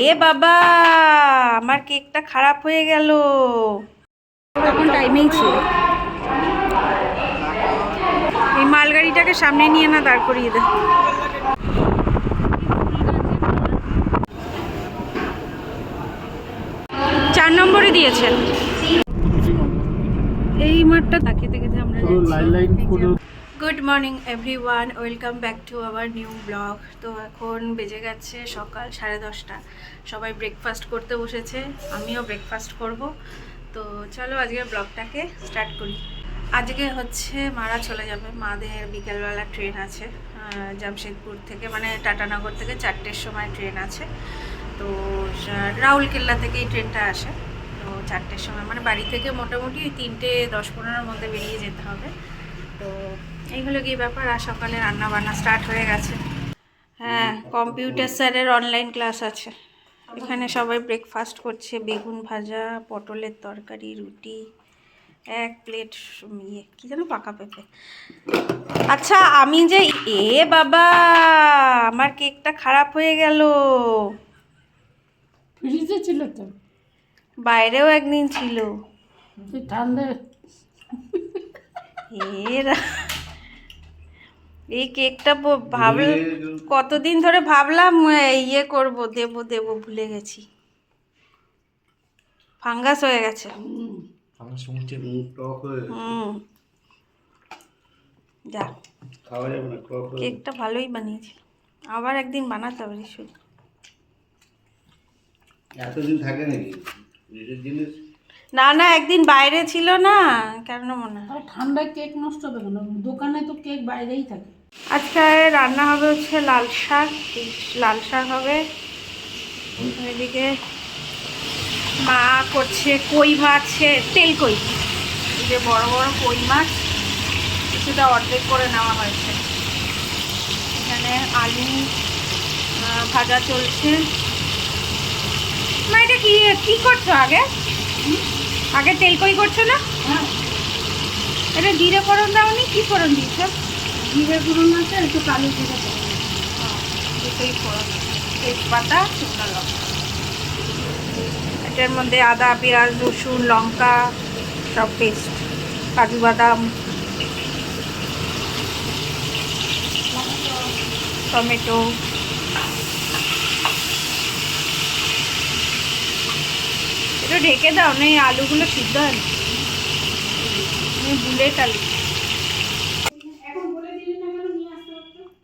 এ বাবা আমার কেকটা খারাপ হয়ে গেল। তখন টাইমেই ছিল। এই মালগাড়িটাকে সামনে নিয়ে না দাঁড় করিয়ে দে। চার নম্বরে দিয়েছেন। এই মাঠটা তাকিয়ে থেকে আমরা লাইন লাইন পুরো good morning everyone welcome back to our new blog তো এখন বেজে গেছে সকাল সাড়ে দশটা। সবাই ব্রেকফাস্ট করতে বসেছে, আমিও ব্রেকফাস্ট করব। তো চলো আজকের ব্লগটাকে স্টার্ট করি। আজকে হচ্ছে মারা চলে যাবে। মাদের বিকেলবেলা ট্রেন আছে জামশেদপুর থেকে মানে টাটানগর থেকে চারটের সময় ট্রেন আছে। তো রাউরকেল্লা থেকে এই ট্রেনটা আসে। তো চারটের সময় মানে বাড়ি থেকে মোটামুটি তিনটে দশ পনেরোর মধ্যে বেরিয়ে যেতে হবে। তো এই হলো কি ব্যাপার? আর সকালে রান্না বান্না স্টার্ট হয়ে গেছে। হ্যাঁ কম্পিউটার স্যারের অনলাইন ক্লাস আছে। এখানে সবাই ব্রেকফাস্ট করছে। বেগুন ভাজা পটলের তরকারি রুটি এক প্লেট ইয়ে কী যেন পাকা পেঁপে। আচ্ছা আমি যে এ বাবা আমার কেকটা খারাপ হয়ে গেল। ফ্রিজে ছিল তো। বাইরেও একদিন ছিল। ঠান্ডা। এরা এই কেকটা ভাব কতদিন ধরে ভাবলাম ইয়ে করব দেব দেব ভুলে গেছি। ফাঙ্গাস হয়ে গেছে। যা। কেকটা ভালোই বানিয়েছিল। আবার একদিন বানাতে হবে শুধু এতদিন থাকে নাকি? জিনিস না না একদিন বাইরে ছিল না কেন মনে হয়? ঠান্ডায় কেক নষ্ট হবে কেন? দোকানে তো কেক বাইরেই থাকে। আজকে রান্না হবে হচ্ছে লাল শাক লাল শাক হবে। এদিকে মা করছে কই মাছে তেল কই? যে বড় বড় কই মাছ কিছুটা অর্ধেক করে নেওয়া হয়েছে। এখানে আলু ভাজা চলছে। মা এটা কি কি করছ আগে? হুম? আগে তেল কই করছ না? হ্যাঁ। এটা জিরে ফোড়ন দাওনি? কি ফোড়ন দিচ্ছ জিরে গুঁড়ো আছে একটু কালো জিরে। দুটোই ফোড়ন? তেজপাতা শুকনো লঙ্কা। এটার মধ্যে আদা পেঁয়াজ রসুন লঙ্কা সব পেস্ট কাজু বাদাম। টমেটো। একটু ঢেকে দাও না এই আলুগুলো সিদ্ধ হয় না বুলেট আলু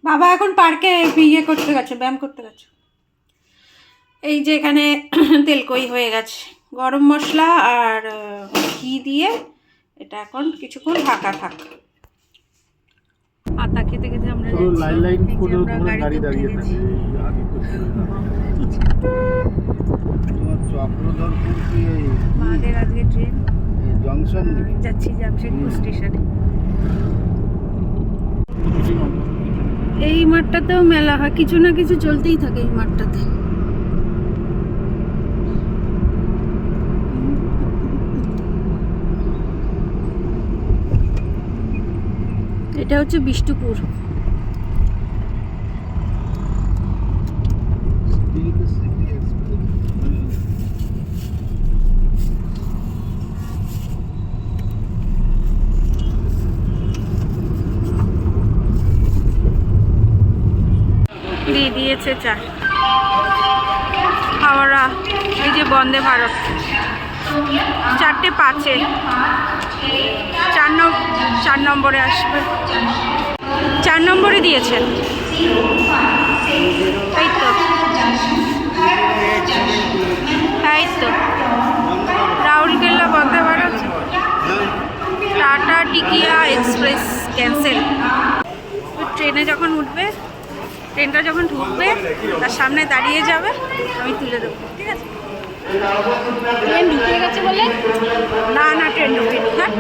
বাবা এখন পার্কে ইয়ে করতে গেছে ব্যায়াম করতে গেছে। এই যে এখানে তেলকই হয়ে গেছে। গরম মশলা আর ঘি দিয়ে এটা এখন কিছুক্ষণ ঢাকা থাক। আতা খেতে খেতে আমরা লাইন লাইন গাড়ি দাঁড়িয়ে থাকে মাদের আজকে ট্রেন জংশন যাচ্ছি জামশেদপুর স্টেশনে এই মাঠটাতেও মেলা হয় কিছু না কিছু চলতেই থাকে এই মাঠটাতে। এটা হচ্ছে বিষ্ণুপুর। দিয়েছে চা হাওড়া, এই যে বন্দে ভারত। চারটে পাঁচে। চার চার নম্বরে আসবে। চার নম্বরে দিয়েছেন। তাই তো। তাই তো। রাউরকেল্লা বন্দে ভারত। টাটা, টিকিয়া, এক্সপ্রেস, ক্যান্সেল। ট্রেনে যখন উঠবে ট্রেনটা যখন ঢুকবে তার সামনে দাঁড়িয়ে যাবে আমি তুলে দেবো ঠিক আছে? ট্রেন ঢুকিয়ে গেছে বলে? না না ট্রেন ঢুকিনি হ্যাঁ?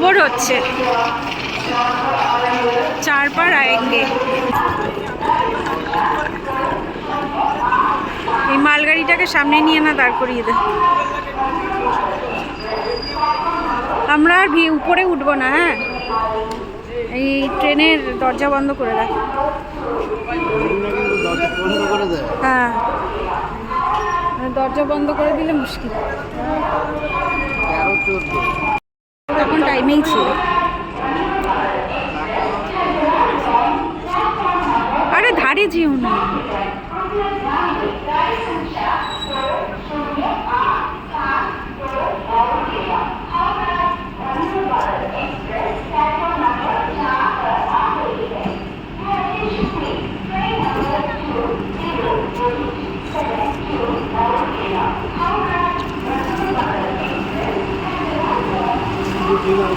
খবর হচ্ছে। চারপার আয়েঙ্গে এই মালগাড়িটাকে সামনে নিয়ে না দাঁড় করিয়ে দে। আমরা আর উপরে উঠবো না হ্যাঁ? এই ট্রেনের দরজা বন্ধ করে রাখ। হ্যাঁ। মানে দরজা বন্ধ করে দিলে মুশকিল। এখন ছিল। আরে ধারে যেও না।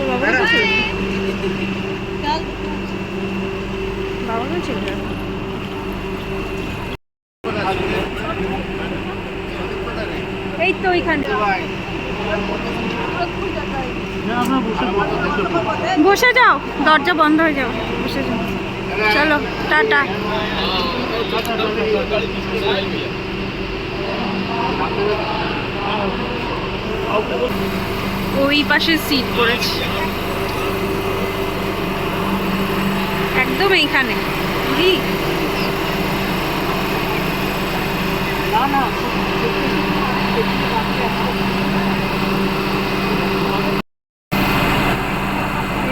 বাবা কাছে এই তো ওইখানটা বসে যাও দরজা বন্ধ হয়ে যাও বসে যাও। চলো টাটা। ওই পাশে সিট পড়েছে একদম এইখানে বুঝলি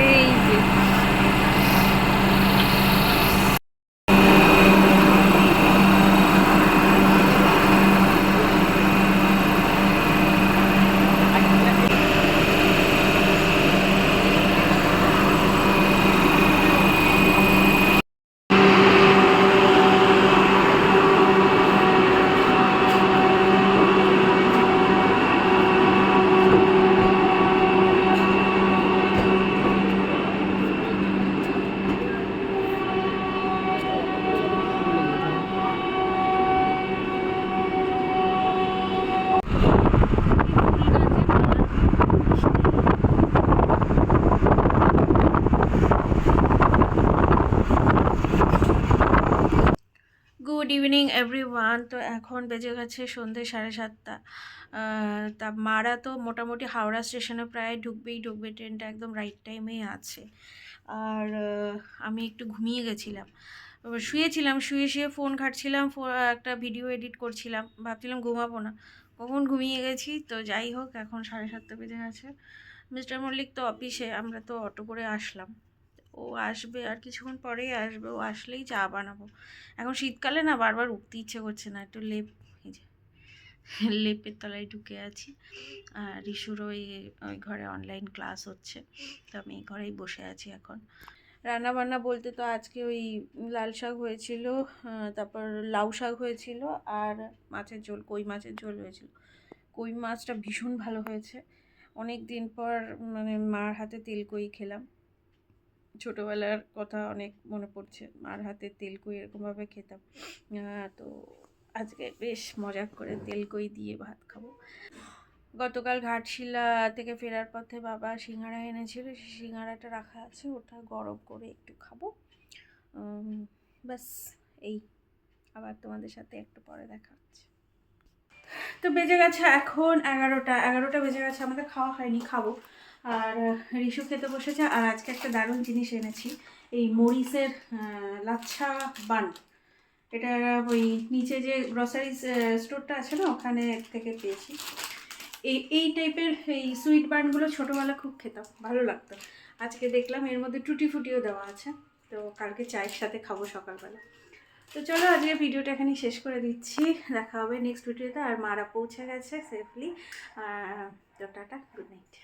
এই যে গুড ইভিনিং এভরিওয়ান তো এখন বেজে গেছে সন্ধ্যে সাড়ে সাতটা। তা মারা তো মোটামুটি হাওড়া স্টেশনে প্রায় ঢুকবেই, ঢুকবে ট্রেনটা একদম রাইট টাইমেই আছে। আর আমি একটু ঘুমিয়ে গেছিলাম। শুয়েছিলাম, শুয়ে শুয়ে ফোন ঘাটছিলাম একটা ভিডিও এডিট করছিলাম। ভাবছিলাম ঘুমাবো না। কখন ঘুমিয়ে গেছি? তো যাই হোক, এখন সাড়ে সাতটা বেজে গেছে। মিস্টার মল্লিক তো অফিসে আমরা তো অটো করে আসলাম। ও আসবে আর কিছুক্ষণ পরেই আসবে, ও আসলেই চা বানাবো। এখন শীতকালে না বারবার উঠতে ইচ্ছে করছে না, একটু লেপ লেপের তলায় ঢুকে আছি। আর ওই ওই ঘরে অনলাইন ক্লাস হচ্ছে, তো আমি এই ঘরেই বসে আছি এখন। রান্না বান্না বলতে তো আজকে ওই লাল শাক হয়েছিল তারপর লাউ শাক হয়েছিল আর মাছের ঝোল, কই মাছের ঝোল হয়েছিল। কই মাছটা ভীষণ ভালো হয়েছে। অনেক দিন পর মানে মার হাতে তেল কই খেলাম। ছোটোবেলার কথা অনেক মনে পড়ছে। মার হাতে তেল কই এরকমভাবে খেতাম। তো আজকে বেশ মজা করে তেল কই দিয়ে ভাত খাব। গতকাল ঘাটশিলা থেকে ফেরার পথে বাবা সিঙ্গারা এনেছিল। সেই সিঙ্গারাটা রাখা আছে, ওটা গরম করে একটু খাব। ব্যাস, এই। আবার তোমাদের সাথে একটু পরে দেখা হচ্ছে। তো বেজে গেছে এখন এগারোটা। এগারোটা বেজে গেছে, আমাদের খাওয়া হয়নি, খাব। আর রিশু খেতে বসেছে আর আজকে একটা দারুণ জিনিস এনেছি। এই মরিসের আহ, লাচ্ছা বান। এটা ওই নিচে যে গ্রসারি স্টোরটা আছে না ওখানে থেকে পেয়েছি। এই এই টাইপের এই সুইট বানগুলো ছোটোবেলা খুব খেতাম ভালো লাগতো। আজকে দেখলাম এর মধ্যে টুটি ফুটিও দেওয়া আছে তো কালকে চায়ের সাথে খাব সকালবেলা। তো চলো আজকে ভিডিওটা এখানেই শেষ করে দিচ্ছি। দেখা হবে নেক্সট ভিডিওতে আর মারা পৌঁছে গেছে সেফলি তো টাটা গুড নাইট